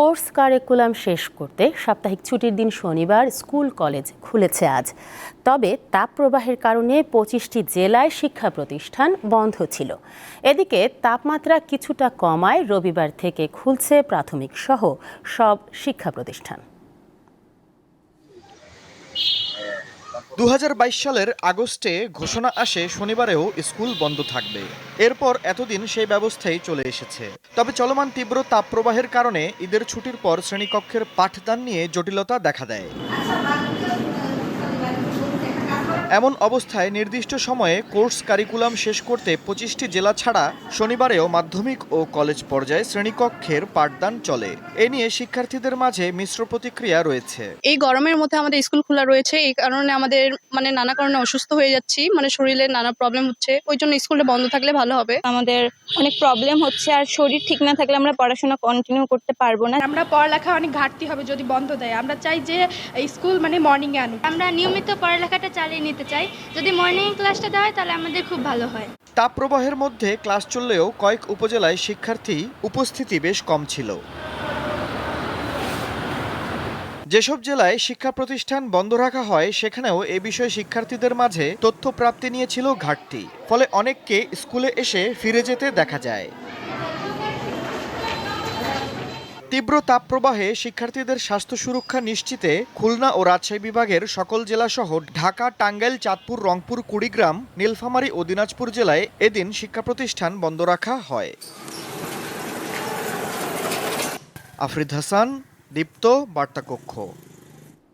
Course curriculum শেষ করতে সাপ্তাহিক ছুটির দিন শনিবার স্কুল, কলেজ খুলেছে আজ। তবে তাপপ্রবাহের কারণে পঁচিশটি জেলায় শিক্ষা প্রতিষ্ঠান বন্ধ ছিল। এদিকে তাপমাত্রা কিছুটা কমায় রবিবার থেকে খুলছে প্রাথমিক সহ সব শিক্ষা প্রতিষ্ঠান। দু হাজার বাইশ সালের আগস্টে ঘোষণা আসে শনিবারেও স্কুল বন্ধ থাকবে। এরপর এতদিন সেই ব্যবস্থাই চলে এসেছে। তবে চলমান তীব্র তাপপ্রবাহের কারণে ঈদের ছুটির পর শ্রেণীকক্ষের পাঠদান নিয়ে জটিলতা দেখা দেয়। এমন অবস্থায় নির্দিষ্ট সময়ে কোর্স কারিকুলাম শেষ করতে পঁচিশটি জেলা ছাড়া শনিবারেও মাধ্যমিক ও কলেজ পর্যায়ে শ্রেণীকক্ষের পাঠদান চলে। এ নিয়ে শিক্ষার্থীদের মাঝে মিশ্র প্রতিক্রিয়া রয়েছে। এই গরমের মধ্যে আমাদের স্কুল খোলা রয়েছে এই কারণে আমাদের মানে নানা কারণে অসুস্থ হয়ে যাচ্ছি মানে শরীরে নানা প্রবলেম হচ্ছে ওই জন্য স্কুলটা বন্ধ থাকলে ভালো হবে। আমাদের অনেক প্রবলেম হচ্ছে আর শরীর ঠিক না থাকলে আমরা পড়াশোনা কন্টিনিউ করতে পারব না। আমরা পড়ালেখা অনেক ঘাটতি হবে যদি বন্ধ দেয় আমরা চাই যে স্কুল মানে মর্নিং এ আনুক। আমরা নিয়মিত পড়ালেখাটা চালিয়ে নিতে চাই। যদি মর্নিং ক্লাসটা দেওয়া হয়, তাহলে আমাদের খুব ভালো হয়। তাপপ্রবাহের মধ্যে ক্লাস চললেও কয়েক উপজেলায় শিক্ষার্থী উপস্থিতি বেশ কম ছিল। যেসব জেলায় শিক্ষা প্রতিষ্ঠান বন্ধ রাখা হয়, সেখানেও এ বিষয়ে শিক্ষার্থীদের মাঝে তথ্য প্রাপ্তি নিয়েছিল ঘাটতি। ফলে অনেককে স্কুলে এসে ফিরে যেতে দেখা যায়। তীব্র তাপপ্রবাহে শিক্ষার্থীদের স্বাস্থ্য সুরক্ষা নিশ্চিতে খুলনা ও রাজশাহী বিভাগের সকল জেলা জেলাসহ ঢাকা, টাঙ্গাইল, চাঁদপুর, রংপুর, কুড়িগ্রাম, নীলফামারী ও দিনাজপুর জেলায় এদিন শিক্ষা প্রতিষ্ঠান বন্ধ রাখা হয়। আফরিদ হাসান, দীপ্ত বার্তাকক্ষ।